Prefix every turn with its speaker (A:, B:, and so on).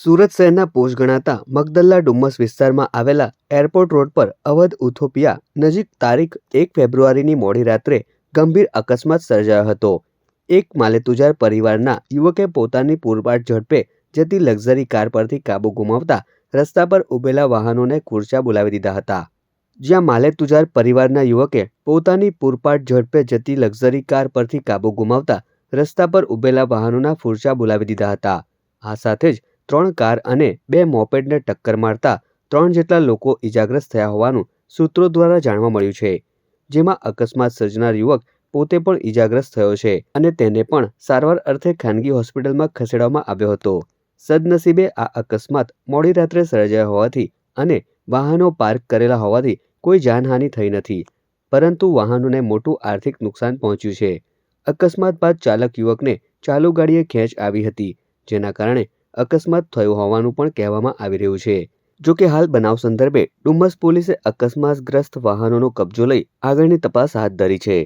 A: સુરત શહેરના પોષ ગણાતા મગદલ્લા ડુમ્મસ વિસ્તારમાં આવેલા એરપોર્ટ રોડ પર અવધ ઉથોપિયા નજીક તારીખ એક ફેબ્રુઆરીની મોડી રાત્રે ગંભીર અકસ્માત સર્જાયો હતો. એક માલેતુજાર પરિવારના યુવકે પોતાની પૂરપાટ ઝડપે જતી લક્ઝરી કાર પરથી કાબુ ગુમાવતા રસ્તા પર ઊભેલા વાહનોને ખુરચા બોલાવી દીધા હતા. જ્યાં માલેતુજાર પરિવારના યુવકે પોતાની પૂરપાટ ઝડપે જતી લક્ઝરી કાર પરથી કાબુ ગુમાવતા રસ્તા પર ઊભેલા વાહનોના ફુરચા બોલાવી દીધા હતા. આ સાથે જ ત્રણ કાર અને બે મોપેડને ટક્કર મારતા ત્રણ જેટલા લોકો ઇજાગ્રસ્ત થયા હોવાનું સૂત્રો દ્વારા જાણવા મળ્યું છે, જેમાં અકસ્માત સર્જનાર યુવક પોતે પણ ઇજાગ્રસ્ત થયો છે અને તેને પણ સારવાર અર્થે ખાનગી હોસ્પિટલમાં ખસેડવામાં આવ્યો હતો. સદનસીબે આ અકસ્માત મોડી રાત્રે સર્જાયો હોવાથી અને વાહનો પાર્ક કરેલા હોવાથી કોઈ જાનહાનિ થઈ નથી, પરંતુ વાહનોને મોટું આર્થિક નુકસાન પહોંચ્યું છે. અકસ્માત બાદ ચાલક યુવકને ચાલુ ગાડીએ ખેંચ આવી હતી, જેના કારણે અકસ્માત થયો હોવાનું પણ કહેવામાં આવી રહ્યું છે. જો કે હાલ બનાવ સંદર્ભે ડુમસ પોલીસે અકસ્માતગ્રસ્ત વાહનોનો કબજો લઈ આગળની તપાસ હાથ ધરી છે.